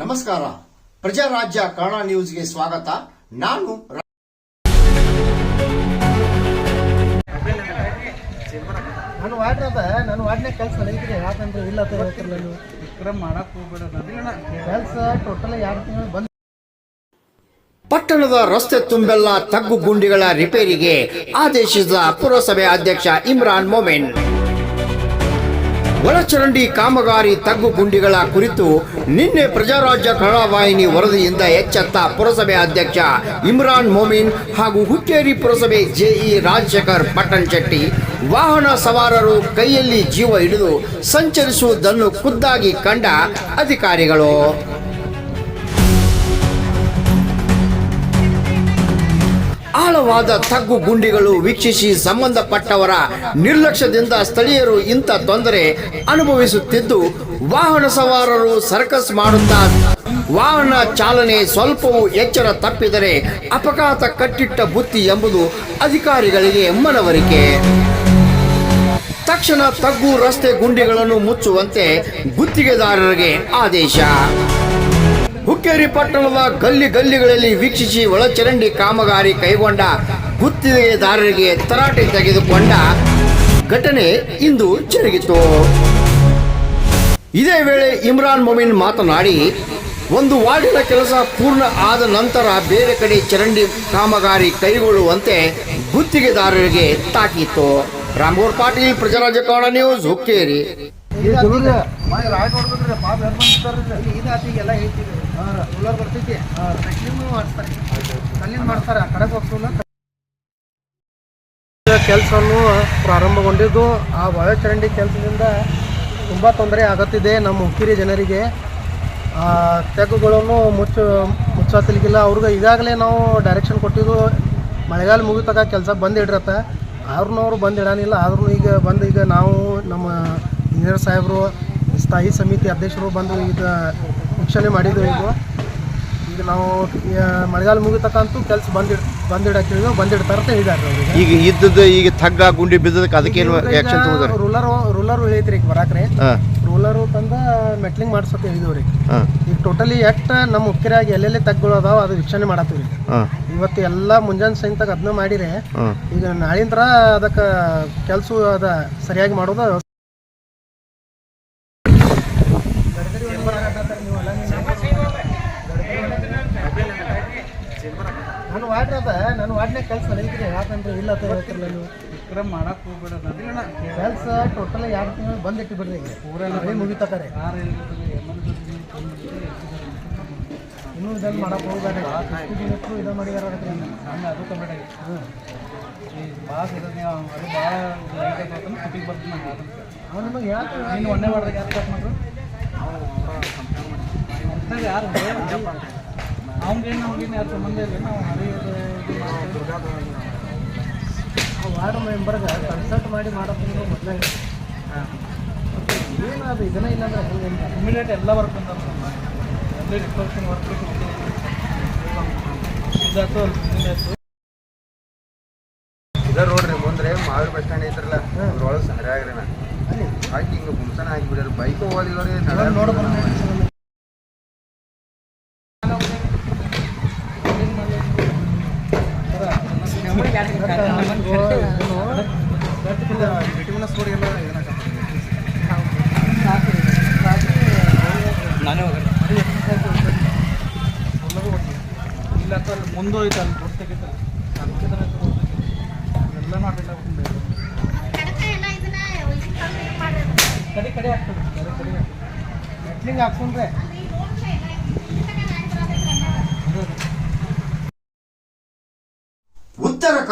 ನಮಸ್ಕಾರ. ಪ್ರಜಾರಾಜ್ಯ ಕನ್ನಡ ನ್ಯೂಸ್ಗೆ ಸ್ವಾಗತ. ನಾನು ನಾನು ವಾರ್ಡ್ ಅದ ನಾನು ವಾರ್ಡ್ನಾಗ ಕೆಲಸ ನಡೆಯುತ್ತೆ ಯಾಕಂದ್ರೆ ಇಲ್ಲ ಅಂತ ಹೇಳ್ತಿರಲ್ಲ ನೀವು ವಿಕ್ರಮ್ ಮಾಡಕ್ ಹೋಗ್ಬೇಡ. ಕೆಲಸ ಟೋಟಲ್ ಎರಡು ತಿಂಗಳು ಬಂದ್ ಪಟ್ಟಣದ ರಸ್ತೆ ತುಂಬೆಲ್ಲ ತಗ್ಗು ಗುಂಡಿಗಳ ರಿಪೇರಿಗೆ ಆದೇಶಿಸಿದ ಪುರಸಭೆ ಅಧ್ಯಕ್ಷ ಇಮ್ರಾನ್ ಮೊಮೆನ್. ಒಳಚರಂಡಿ ಕಾಮಗಾರಿ ತಗ್ಗು ಗುಂಡಿಗಳ ಕುರಿತು ನಿನ್ನೆ ಪ್ರಜಾರಾಜ್ಯ ಕನ್ನಡ ವಾಹಿನಿ ವರದಿಯಿಂದ ಎಚ್ಚೆತ್ತ ಪುರಸಭೆ ಅಧ್ಯಕ್ಷ ಇಮ್ರಾನ್ ಮೊಮಿನ್ ಹಾಗೂ ಹುಕ್ಕೇರಿ ಪುರಸಭೆ ಜೆಇ ರಾಜಶೇಖರ್ ಪಟ್ಟಣ್ ಶೆಟ್ಟಿ ವಾಹನ ಸವಾರರು ಕೈಯಲ್ಲಿ ಜೀವ ಹಿಡಿದು ಸಂಚರಿಸುವುದನ್ನು ಖುದ್ದಾಗಿ ಕಂಡ ಅಧಿಕಾರಿಗಳು. ಆಳವಾದ ತಗ್ಗು ಗುಂಡಿಗಳು ವೀಕ್ಷಿಸಿ ಸಂಬಂಧಪಟ್ಟವರ ನಿರ್ಲಕ್ಷ್ಯದಿಂದ ಸ್ಥಳೀಯರು ಇಂಥ ತೊಂದರೆ ಅನುಭವಿಸುತ್ತಿದ್ದು, ವಾಹನ ಸವಾರರು ಸರ್ಕಸ್ ಮಾಡುತ್ತಾ ವಾಹನ ಚಾಲನೆ ಸ್ವಲ್ಪವೂ ಎಚ್ಚರ ತಪ್ಪಿದರೆ ಅಪಘಾತ ಕಟ್ಟಿಟ್ಟ ಬುತ್ತಿ ಎಂಬುದು ಅಧಿಕಾರಿಗಳಿಗೆ ಮನವರಿಕೆ. ತಕ್ಷಣ ತಗ್ಗು ರಸ್ತೆ ಗುಂಡಿಗಳನ್ನು ಮುಚ್ಚುವಂತೆ ಗುತ್ತಿಗೆದಾರರಿಗೆ ಆದೇಶ. ಹುಕ್ಕೇರಿ ಪಟ್ಟಣದ ಗಲ್ಲಿ ಗಲ್ಲಿಗಳಲ್ಲಿ ವೀಕ್ಷಿಸಿ ಒಳಚರಂಡಿ ಕಾಮಗಾರಿ ಕೈಗೊಂಡ ಗುತ್ತಿಗೆದಾರರಿಗೆ ತರಾಟೆ ತೆಗೆದುಕೊಂಡ ಘಟನೆ ಇಂದು ಜರುಗಿತು. ಇದೇ ವೇಳೆ ಇಮ್ರಾನ್ ಮೊಮಿನ್ ಮಾತನಾಡಿ, ಒಂದು ವಾರ್ಡಿನ ಕೆಲಸ ಪೂರ್ಣ ಆದ ನಂತರ ಬೇರೆ ಕಡೆ ಚರಂಡಿ ಕಾಮಗಾರಿ ಕೈಗೊಳ್ಳುವಂತೆ ಗುತ್ತಿಗೆದಾರರಿಗೆ ತಾಕೀತು. ರಾಮಗೌರ್ ಪಾಟೀಲ್ ಪ್ರಜಾರಾಜ ಕಾಣ ನ್ಯೂಸ್ ಹುಕ್ಕೇರಿ. ರೂಲರ್ ಬರ್ತೈತಿ ಕಲ್ಲಿಂದ ಮಾಡ್ತಾರೆ ಕಲ್ಲಿಂದ ಮಾಡ್ತಾರೆ ಆ ಕಡೆ ಹೋಗ್ಸಲ್ಲ ಕೆಲಸವನ್ನು ಪ್ರಾರಂಭಗೊಂಡಿದ್ದು, ಆ ಒಳಚರಂಡಿ ಕೆಲಸದಿಂದ ತುಂಬ ತೊಂದರೆ ಆಗುತ್ತಿದೆ ನಮ್ಮ ಉಕ್ಕಿರಿ ಜನರಿಗೆ. ತೆಗ್ಗುಗಳನ್ನು ಮುಚ್ಚು ಮುಚ್ಚತ್ತಿಲ್ಗಿಲ್ಲ ಅವ್ರಿಗೆ ಈಗಾಗಲೇ ನಾವು ಡೈರೆಕ್ಷನ್ ಕೊಟ್ಟಿದ್ದು, ಮಳೆಗಾಲ ಮುಗಿತಕ್ಕ ಕೆಲಸ ಬಂದು ಆದ್ರೂ ಅವ್ರು ಬಂದ್ ಆದ್ರೂ ಈಗ ಬಂದು ಈಗ ನಾವು ನಮ್ಮ ಇಂಜಿನಿಯರ್ ಸಾಹೇಬರು, ಸ್ಥಾಯಿ ಸಮಿತಿ ಅಧ್ಯಕ್ಷರು ಬಂದು ಈಗ ವೀಕ್ಷಣೆ ಮಾಡಿದ್ದು ಈಗ ಈಗ ನಾವು ಮಳೆಗಾಲ ಮುಗಿತಕ್ಕಂತೂ ಕೆಲಸ ಬಂದಿಡ್ ಬಂದಿಡಕ್ಕೆ ಬಂದಿಡ್ತಾರಂತ ಹೇಳಿದಾರೆ ಅವ್ರಿಗೆ ಈಗ. ಇದ್ದದ್ದು ಈಗ ತಗ್ಗ ಗುಂಡಿ ಬಿದ್ದಕ್ಕೆ ಅದಕ್ಕೇನು ಆಕ್ಷನ್ ತಗೋದಾರೆ ರೂಲರು ರೂಲರ್ ಐತ್ರಿ ಈಗ ಬರಾಕ್ರಿ. ಹಾಂ. ರೂಲರು ತಂದ ಮೆಟ್ಲಿಂಗ್ ಮಾಡ್ಸೋಕೆ ಹೇಳಿದವ್ರಿ. ಹಾಂ. ಈಗ ಟೋಟಲಿ ಎಟ್ ನಮ್ಮ ಮುಖ್ಯರಾಗಿ ಎಲ್ಲೆಲ್ಲಿ ತಗ್ಗಳು ಅದಾವ ಅದು ವೀಕ್ಷಣೆ ಮಾಡತ್ತೀವಿ ಹಾಂ. ಇವತ್ತು ಎಲ್ಲ ಮುಂಜಾನೆ ಸೈನ್ತಾಗ ಅದನ್ನ ಮಾಡಿರಿ. ಹಾಂ. ಈಗ ನಾಳಿಂದ್ರ ಅದಕ್ಕೆ ಕೆಲಸ ಅದ ಸರಿಯಾಗಿ ಮಾಡೋದು ನಾನು ವಾರ್ಡ್ ಅದ ನಾನು ವಾರ್ಡ್ನಾಗ ಕೆಲಸ ನಡೆಯುತ್ತೆ ಯಾಕಂದ್ರೆ ಇಲ್ಲ ಅಂತ ಹೇಳ್ತಿರಲ್ಲ ನೀವು ವಿಕ್ರಮ್ ಮಾಡಕ್ ಹೋಗ್ಬೇಡ ಕೆಲಸ ಟೋಟಲ್ ಎರಡು ತಿಂಗಳು ಬಂದಿಟ್ಟು ಬಿಡ್ರಿ ಈಗ. ಪೂರ ಮುಗಿತಕ್ಕಾರೆ ಕಾರ್ ಎಮರ್ಜೆನ್ಸಿ ಇನ್ನೂ ಇದನ್ನು ಮಾಡಕ್ಕೆ ಹೋಗ್ಬೇಡ್ರಿ ದಿನಕ್ಕೂ ಇದು ಮಾಡಿದಾರೆ ಅದಕ್ಕೆ ಹಂಗೆ ಅದು ಕಬೇಡ ಈ ಭಾಳ ಇರೋದು ಅದು ಭಾಳ ಲೈಟ್ ಆಗಿ ಹೋಗ್ತಾನೆ ಕುಟಿಗೆ ಬರ್ತೀನಿ ಅವ್ನು ನಿಮಗೆ ಹೇಳ್ತೀನಿ ನೀನು ಒಂದೇ ವಾರ್ದಾಗ ಯಾರು ಕಟ್ ಮಾಡ್ರು ಯಾರು ಅವ್ನಿಗೇನು ಅವ್ನಿಗೇನು ಯಾರು ಸಂಬಂಧ ಇಲ್ಲ ನಾವು ವಾರ್ಡ್ ಮೆಂಬರ್ಗೆ ಕನ್ಸಲ್ಟ್ ಮಾಡಿ ಮಾಡೋದ್ರಿಂದ ಮೊದಲೇ ಏನು ಅದು ಇದನ್ನ ಇಲ್ಲ ಅಂದ್ರೆ ಹೆಂಗೆ ಇಮಿಡಿಯೇಟ್ ಎಲ್ಲ ವರ್ಕ್ ಅಂತ ಎಲ್ಲ ವರ್ಕ್ ಇದಾಯ್ತು ಇದಾಯ್ತು ಇದ ನೋಡ್ರಿ ಮುಂದ್ರೆ ಮಾವಿನ ಬಸ್ ಸ್ಟ್ಯಾಂಡ್ ಐತ್ರಲ್ಲ. ಅದ್ರೊಳಗೆ ಸರಿಯಾಗ್ರಿ ನಾ. ಹಾಕಿ ಹಿಂಗೆ ಗುಮ್ಸನ ಹಾಕಿಬಿಡ್ರಿ ಬೈಕ್ ಹೋಗಿ ನೋಡ್- ನೋಡ್ ನಾನೇ ಇಲ್ಲ ಅಂತ ಅಲ್ಲಿ ಮುಂದೆ ಹೋಯ್ತು ಅಲ್ಲಿ ರೋಡ್ ತೆಗಿತಾರೆ ಎಲ್ಲ ಮಾಡಬೇಕಾಗ್ತದೆ ಕಡೆ ಕಡೆ ಆಗ್ತದೆ ಕಡೆ ಕಡೆ ಆಗ್ತದೆ